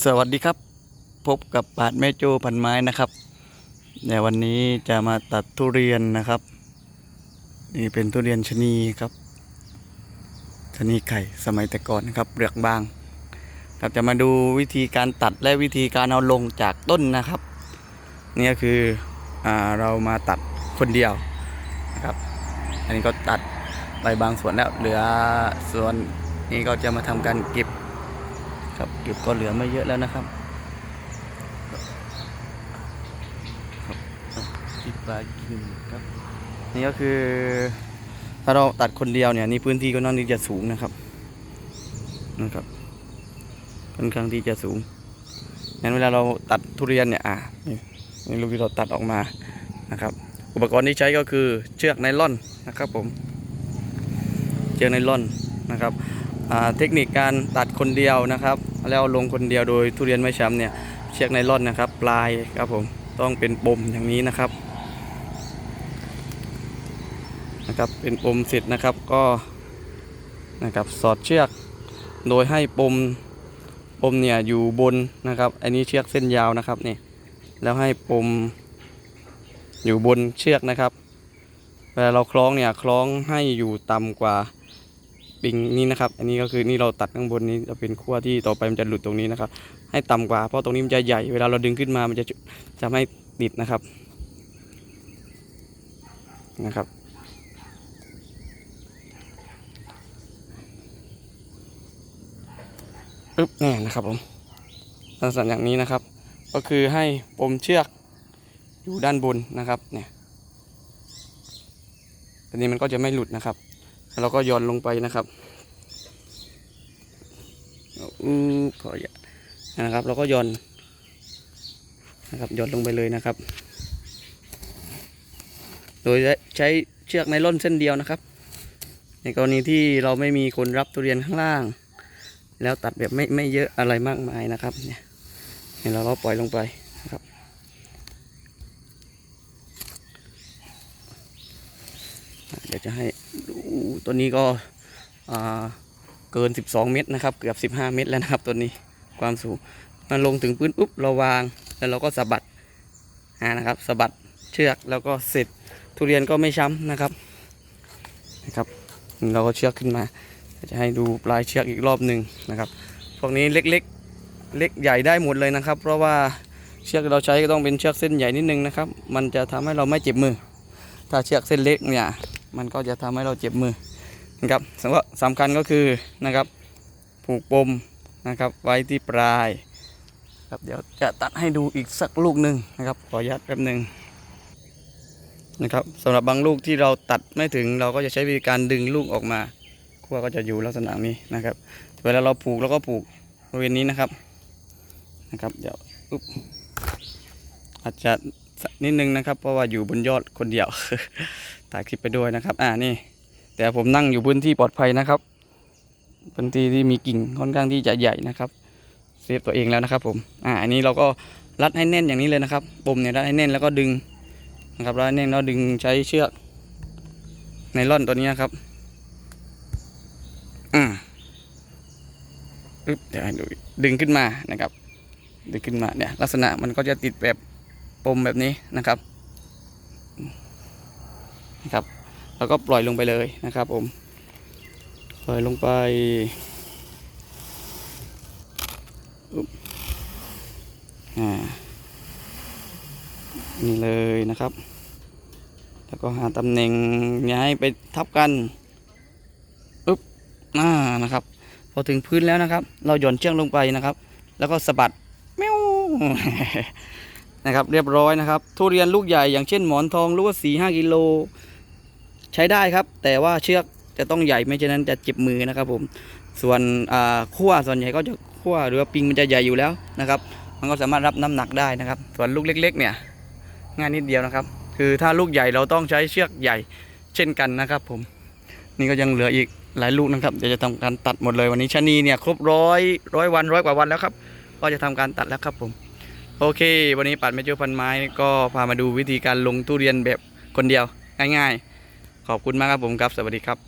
สวัสดีครับ พบกับปาดแม่โจพันไม้นะครับในวันนี้จะมาตัดทุเรียนนะครับ นี่เป็นทุเรียนชนีครับชนีไข่สมัยแต่ก่อนนะครับเปลือกบาง ครับจะมาดูวิธีการตัดและวิธีการเอาลงจากต้นนะครับ นี่ก็คืออเรามาตัดคนเดียวนะครับ อันนี้ก็ตัดไปบางส่วนแล้วเหลือส่วนนี้ก็จะมาทำการเก็บ ครับเก็บก็เหลือไม่เยอะแล้วนะครับครับที่ปลากินครับนี่ก็คือถ้าเราตัดคนเดียวเนี่ยนี่พื้นที่ก็น่อนที่จะสูงนะครับนะครับค่อนข้างที่จะสูงงั้นเวลาเราตัดทุเรียนเนี่ยอะนี่นี่ลูกที่เราตัดออกมานะครับ อุปกรณ์ที่ใช้ก็คือเชือกไนล่อนนะครับผมเชือกไนล่อนนะครับ เทคนิคการตัดคนเดียวนะครับ แล้วลงคนเดียวโดยทุเรียนไม่ช้ำเนี่ยเชือกไนล่อนนะครับ ปลายครับผมต้องเป็นปมอย่างนี้นะครับนะครับเป็นปมเสร็จนะครับก็นะครับสอดเชือก โดยให้ปมปมเนี่ยอยู่บนนะครับ อันนี้เชือกเส้นยาวนะครับนี่แล้วให้ปมอยู่บนเชือกนะครับเวลาเราคล้องเนี่ยคล้องให้อยู่ต่ำกว่า ปิงนี้นะครับ อันนี้ก็คือนี่เราตัดข้างบนนี้จะเป็นขั้วที่ต่อไปมันจะหลุดตรงนี้นะครับ ให้ต่ำกว่าเพราะตรงนี้มันจะใหญ่เวลาเราดึงขึ้นมามันจะจะไม่ติดนะครับนะครับปึ๊บแน่นะครับผมลักษณะอย่างนี้นะครับ ก็คือให้ปมเชือกอยู่ด้านบนนะครับเนี่ยอันนี้มันก็จะไม่หลุดนะครับ เราก็โยนลงไปนะครับอือขออย่านะครับ เราก็โยนนะครับโยนลงไปเลยนะครับ โดยใช้เชือกไนล่อนเส้นเดียวนะครับ ในกรณีที่เราไม่มีคนรับทุเรียนข้างล่าง แล้วตัดแบบไม่ไม่เยอะอะไรมากมายนะครับ เนี่ยเนี่ยเราก็ปล่อยลงไปนะครับ เดี๋ยว จะให้ดูตัวนี้ก็เกิน 12 เมตรนะครับ เกือบ 15 เมตรแล้วนะครับตัวนี้ความสูงมันลงถึงพื้นปุ๊บเราวางแล้วเราก็สะบัดนะครับสะบัดเชือกแล้วก็เสร็จทุเรียนก็ไม่ช้ำนะครับนะครับ เราก็เชือกขึ้นมา จะให้ดูปลายเชือกอีกรอบหนึ่งนะครับพวกนี้เล็กๆเล็กใหญ่ได้หมดเลยนะครับ เพราะว่าเชือกเราใช้ก็ต้องเป็นเชือกเส้นใหญ่นิดนึงนะครับ มันจะทำให้เราไม่เจ็บมือ ถ้าเชือกเส้นเล็กเนี่ย มันก็จะทำให้เราเจ็บมือนะครับสำคัญสำคัญก็คือนะครับ ผูกปมนะครับไว้ที่ปลายครับเดี๋ยวจะตัดให้ดูอีกสักลูกหนึ่งนะครับขออนุญาตแป๊บหนึ่งนะครับสำหรับบางลูกที่เราตัดไม่ถึงเราก็จะใช้วิธีการดึงลูกออกมาขั้วก็จะอยู่ลักษณะนี้นะครับ เวลาเราผูกเราก็ผูกบริเวณนี้นะครับนะครับเดี๋ยวอุ๊บอาจจะนิดนึงนะครับ เพราะว่าอยู่บนยอดคนเดียว ถ่ายคลิปไปด้วยนะครับ อ่านี่ แต่ผมนั่งอยู่พื้นที่ปลอดภัยนะครับ พื้นที่ที่มีกิ่งค่อนข้างที่จะใหญ่นะครับ เซฟตัวเองแล้วนะครับ ผม อ่าอันนี้เราก็รัดให้แน่นอย่างนี้เลยนะครับปมเนี่ยรัดให้แน่นแล้วก็ดึงนะครับรัดแน่นแล้วดึงใช้เชือกไนล่อนตัวนี้นะครับอืมปึ๊บเดี๋ยวดูดึงขึ้นมานะครับ ดึงขึ้นมาเนี่ยลักษณะมันก็จะติดแบบปมแบบนี้นะครับ นะครับแล้วก็ปล่อยลงไปเลยนะครับผมปล่อยลงไปอุ๊บอ่านี่เลยนะครับ แล้วก็หาตำแหน่งย้ายไปทับกันอุ๊บอ่านะครับ พอถึงพื้นแล้วนะครับ เราหย่อนเชือกลงไปนะครับ แล้วก็สะบัดแมวนะครับ เรียบร้อยนะครับ ทุเรียนลูกใหญ่อย่างเช่นหมอนทองลูกสี่ห้ากิโล ใช้ได้ครับ แต่ว่าเชือกจะต้องใหญ่ไม่ฉะนั้นจะเจ็บมือนะครับผมส่วนขั้วส่วนใหญ่ก็จะขั้วหรือว่าปิงมันจะใหญ่อยู่แล้วนะครับ มันก็สามารถรับน้ำหนักได้นะครับ ส่วนลูกเล็ก ๆ เนี่ยง่ายนิดเดียวนะครับ คือถ้าลูกใหญ่เราต้องใช้เชือกใหญ่เช่นกันนะครับ ผมนี่ก็ยังเหลืออีกหลายลูกนะครับเดี๋ยวจะทำการตัดหมดเลยวันนี้ชะนีเนี่ยครบร้อยร้อยวันร้อยกว่าวันแล้วครับ ก็จะทำการตัดแล้วครับผม โอเค วันนี้ปัดเมจิพันไม้ก็พามาดูวิธีการลงทุเรียนแบบคนเดียวง่าย ๆ ขอบคุณมากครับผมครับ สวัสดีครับ